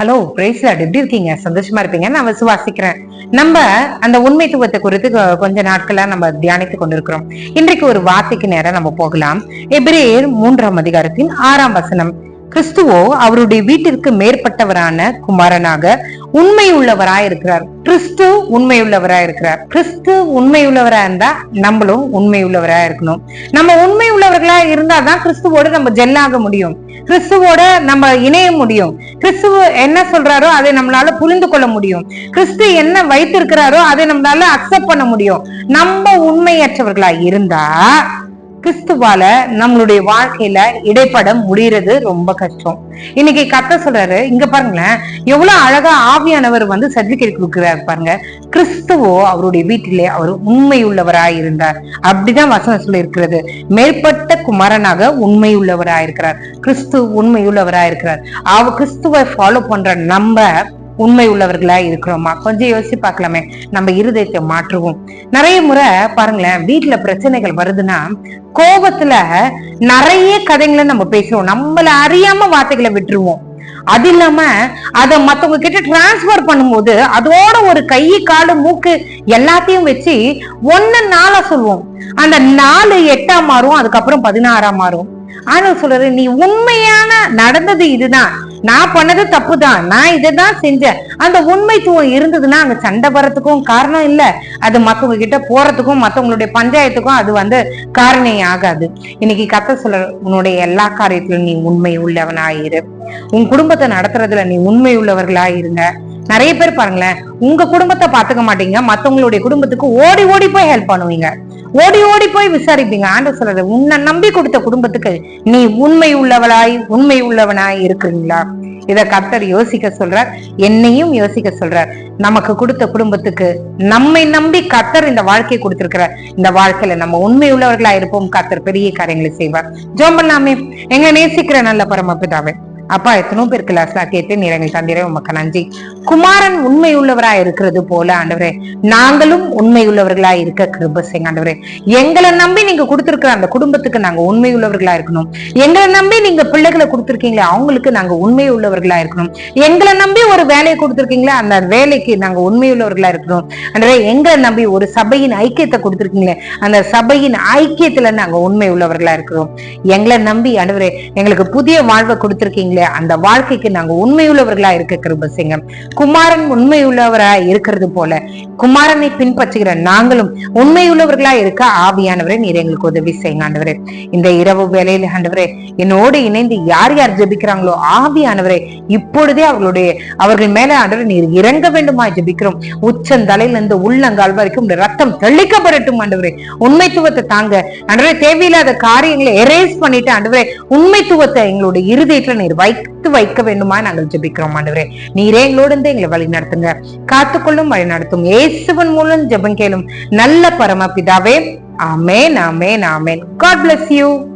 Hello பிரேஸ்லாட் எப்படி இருக்கீங்க? சந்தோஷமா இருப்பீங்க? நான் விசுவாசிக்கிறேன் நம்ம அந்த உண்மைத்துவத்தை குறித்து கொஞ்ச நாட்களா நம்ம தியானித்து கொண்டிருக்கிறோம். இன்றைக்கு ஒரு வார்த்தைக்கு நேரம் நம்ம போகலாம். எபிரேயர் மூன்றாம் அதிகாரத்தின் ஆறாம் வசனம். கிறிஸ்துவோ அவருடைய வீட்டிற்கு மேற்பட்டவரான குமாரனாக உண்மை உள்ளவராய் இருக்கிறார். கிறிஸ்து உண்மை இருக்கிறார். கிறிஸ்து உண்மை உள்ளவரா இருந்தா நம்மளும் உண்மை உள்ளவரா இருக்கணும். நம்ம உண்மை உள்ளவர்களா இருந்தாதான் கிறிஸ்துவோட கிறிஸ்துவோடு நம்ம ஜெல்லாக முடியும். கிறிஸ்துவோட நம்ம இணைய முடியும். கிறிஸ்துவ என்ன சொல்றாரோ அதை நம்மளால புரிந்து கொள்ள முடியும். கிறிஸ்து என்ன வைத்திருக்கிறாரோ அதை நம்மளால அக்செப்ட் பண்ண முடியும். நம்ம உண்மையற்றவர்களா இருந்தா கிறிஸ்துவால நம்மளுடைய வாழ்க்கையில இடைப்பட முடியறது ரொம்ப கஷ்டம். இன்னைக்கு கத்த சொல்றாரு இங்க பாருங்களேன் எவ்வளவு அழகா ஆவியானவர் வந்து சர்டிபிகேட் கொடுக்கிறார் பாருங்க. கிறிஸ்துவோ அவருடைய வீட்டிலே அவர் உண்மை இருந்தார். அப்படிதான் வசனம் சொல்லி இருக்கிறது மேற்பட்ட குமாரனாக உண்மை உள்ளவராய் இருக்கிறார் கிறிஸ்து உண்மை இருக்கிறார் அவ கிறிஸ்துவை ஃபாலோ பண்ற நம்ம உண்மை உள்ளவர்களா இருக்கிறோமா? கொஞ்சம் யோசிச்சு பார்க்கலாமே. நம்ம இருதயத்தை மாற்றுவோம். நிறைய முறை பாருங்களேன் வீட்டுல பிரச்சனைகள் வருதுன்னா கோபத்துல நிறைய கதைங்களை நம்ம பேசுவோம். நம்மள அறியாம வார்த்தைகளை விட்டுருவோம். அது இல்லாம அத மத்தவங்க கிட்ட டிரான்ஸ்பர் பண்ணும்போது அதோட ஒரு கை காலு மூக்கு எல்லாத்தையும் வச்சு ஒன்னு நாளா சொல்லுவோம். அந்த நாலு எட்டா மாறும் அதுக்கப்புறம் பதினாறா மாறும். ஆனா சொல்றது நீ உண்மையான நடந்தது இதுதான். நான் பண்ணது தப்பு தான் நான் இதை தான் செஞ்சேன். அந்த உண்மைத்துவம் இருந்ததுன்னா அங்க சண்டை வரத்துக்கும் காரணம் இல்ல. அது மத்தவங்க கிட்ட போறதுக்கும் மத்தவங்களுடைய பஞ்சாயத்துக்கும் அது வந்து காரணே ஆகாது. இன்னைக்கு கத்த சொல்ல உன்னுடைய எல்லா காரியத்திலும் நீ உண்மை உள்ளவனாயிரு. உன் குடும்பத்தை நடத்துறதுல நீ உண்மை உள்ளவர்களாயிருங்க. நிறைய பேர் பாருங்களேன் உங்க குடும்பத்தை பாத்துக்க மாட்டீங்க. மத்தவங்களுடைய குடும்பத்துக்கு ஓடி ஓடி போய் ஹெல்ப் பண்ணுவீங்க. ஓடி ஓடி போய் விசாரிப்பீங்க. ஆண்டு சொல்றது உன்னை நம்பி கொடுத்த குடும்பத்துக்கு நீ உண்மை உள்ளவளாய் உண்மை உள்ளவனாய் இருக்கிறீங்களா? இத கர்த்தர் யோசிக்க சொல்றார் என்னையும் யோசிக்க சொல்றார். நமக்கு கொடுத்த குடும்பத்துக்கு நம்மை நம்பி கர்த்தர் இந்த வாழ்க்கையை கொடுத்திருக்கிறார். இந்த வாழ்க்கையில நம்ம உண்மை உள்ளவர்களா இருப்போம். கர்த்தர் பெரிய காரியங்களை செய்வார். ஜோம்பல்லாமே எங்க நேசிக்கிற நல்ல பரமபிதாவே. அப்பா எத்தனோ பேர் கிளாஸ்ல கேட்டு நிறங்கள் தந்திரே உமக்கு நன்றி. குமாரன் உண்மை உள்ளவரா இருக்கிறது போல ஆண்டவரே. நாங்களும் உண்மை உள்ளவர்களா இருக்க கிருப செய்யுங்க ஆண்டவரே. எங்களை நம்பி நீங்க கொடுத்துருக்கிற அந்த குடும்பத்துக்கு நாங்க உண்மை உள்ளவர்களா இருக்கணும். எங்களை நம்பி நீங்க பிள்ளைகளை கொடுத்துருக்கீங்களே அவங்களுக்கு நாங்க உண்மை உள்ளவர்களா இருக்கணும். எங்களை நம்பி ஒரு வேலையை கொடுத்துருக்கீங்களே அந்த வேலைக்கு நாங்க உண்மை உள்ளவர்களா இருக்கணும். ஆண்டவரே எங்களை நம்பி ஒரு சபையின் ஐக்கியத்தை கொடுத்திருக்கீங்களே அந்த சபையின் ஐக்கியத்துல நாங்க உண்மை உள்ளவர்களா இருக்கிறோம். எங்களை நம்பி ஆண்டவரே எங்களுக்கு புதிய வாழ்வை கொடுத்துருக்கீங்களே அந்த வாழ்க்கைக்கு நாங்க உண்மையுள்ளவர்களா இருக்க கிருப செய்யுங்க குமாரன் உண்மையுள்ளவரா இருக்கிறது போல குமாரனை பின்பற்றுகிற நாங்களும் உண்மையுள்ளவர்களா இருக்க ஆவியானவரே நீர் எங்களுக்கு உதவி செய்யுங்க ஆண்டவரே. இந்த இரவு வேலையில ஆண்டவரே என்னோடு இணைந்து யார் யார் ஜபிக்கிறாங்களோ ஆவியானவரே இப்பொழுதே அவர்களுடைய அவர்கள் மேல ஆண்டவரே நீர் இறங்க வேண்டுமா ஜபிக்கிறோம். உச்சந்தலையில இருந்து உள்ளங்கால் வரைக்கும் ரத்தம் தெளிக்கப்படட்டும் ஆண்டவரே. உண்மைத்துவத்தை தாங்க ஆண்டவரே தேவையில்லாத காரியங்களை எரேஸ் பண்ணிட்டு ஆண்டவரே உண்மைத்துவத்தை எங்களுடைய இருதயத்துல நீர் வைத்து வைக்க வேண்டுமா நாங்கள் ஜெபிக்கிறோம் ஆண்டவரே. நீரே எங்களோடு இருந்து எங்களை வழி நடத்துங்க. காத்துக்கொள்ளும் வழி நடத்தும். இயேசுவன் மூலம் ஜெபம் கேளும் நல்ல பரமபிதாவே. ஆமேன் ஆமேன் ஆமேன். God bless you